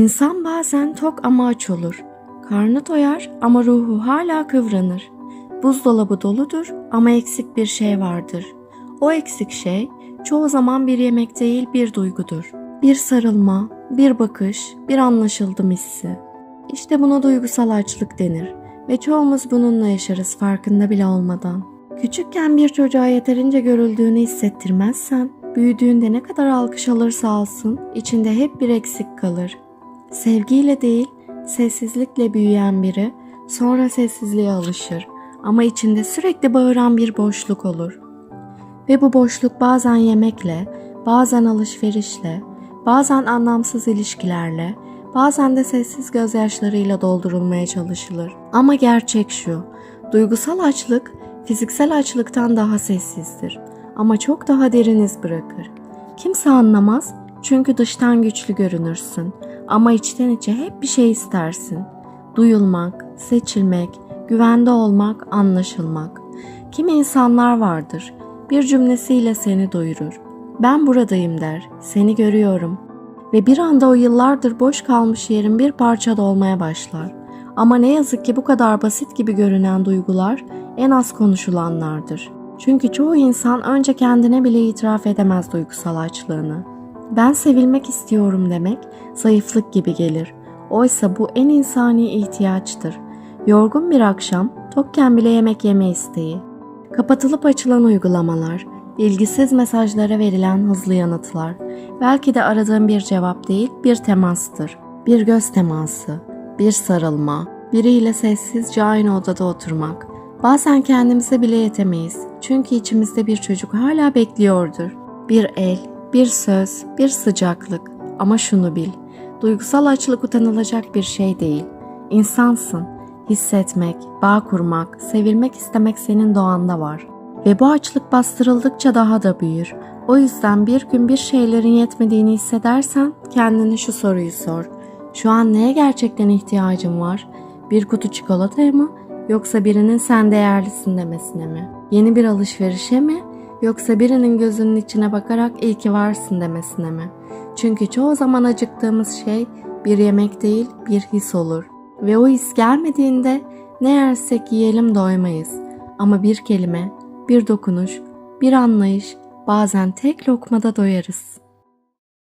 İnsan bazen tok ama aç olur. Karnı doyar ama ruhu hala kıvranır. Buzdolabı doludur ama eksik bir şey vardır. O eksik şey çoğu zaman bir yemek değil bir duygudur. Bir sarılma, bir bakış, bir anlaşıldım hissi. İşte buna duygusal açlık denir ve çoğumuz bununla yaşarız farkında bile olmadan. Küçükken bir çocuğa yeterince görüldüğünü hissettirmezsen, büyüdüğünde ne kadar alkış alırsa alsın, içinde hep bir eksik kalır. Sevgiyle değil, sessizlikle büyüyen biri sonra sessizliğe alışır ama içinde sürekli bağıran bir boşluk olur. Ve bu boşluk bazen yemekle, bazen alışverişle, bazen anlamsız ilişkilerle, bazen de sessiz gözyaşlarıyla doldurulmaya çalışılır. Ama gerçek şu, duygusal açlık fiziksel açlıktan daha sessizdir ama çok daha derin iz bırakır. Kimse anlamaz çünkü dıştan güçlü görünürsün ama içten içe hep bir şey istersin. Duyulmak, seçilmek, güvende olmak, anlaşılmak. Kimi insanlar vardır, bir cümlesiyle seni doyurur. Ben buradayım der, seni görüyorum. Ve bir anda o yıllardır boş kalmış yerin bir parça olmaya başlar. Ama ne yazık ki bu kadar basit gibi görünen duygular en az konuşulanlardır. Çünkü çoğu insan önce kendine bile itiraf edemez duygusal açlığını. Ben sevilmek istiyorum demek zayıflık gibi gelir. Oysa bu en insani ihtiyaçtır. Yorgun bir akşam tokken bile yemek yeme isteği. Kapatılıp açılan uygulamalar, ilgisiz mesajlara verilen hızlı yanıtlar, belki de aradığım bir cevap değil bir temastır. Bir göz teması, bir sarılma, biriyle sessizce aynı odada oturmak. Bazen kendimize bile yetemeyiz. Çünkü içimizde bir çocuk hala bekliyordur. Bir el, bir söz, bir sıcaklık. Ama şunu bil, duygusal açlık utanılacak bir şey değil. İnsansın. Hissetmek, bağ kurmak, sevilmek istemek senin doğanda var. Ve bu açlık bastırıldıkça daha da büyür. O yüzden bir gün bir şeylerin yetmediğini hissedersen kendine şu soruyu sor. Şu an neye gerçekten ihtiyacın var? Bir kutu çikolataya mı yoksa birinin sen değerlisin demesine mi? Yeni bir alışverişe mi yoksa birinin gözünün içine bakarak iyi ki varsın demesine mi? Çünkü çoğu zaman acıktığımız şey bir yemek değil bir his olur. Ve o his gelmediğinde ne yersek yiyelim doymayız. Ama bir kelime, bir dokunuş, bir anlayış bazen tek lokmada doyarız.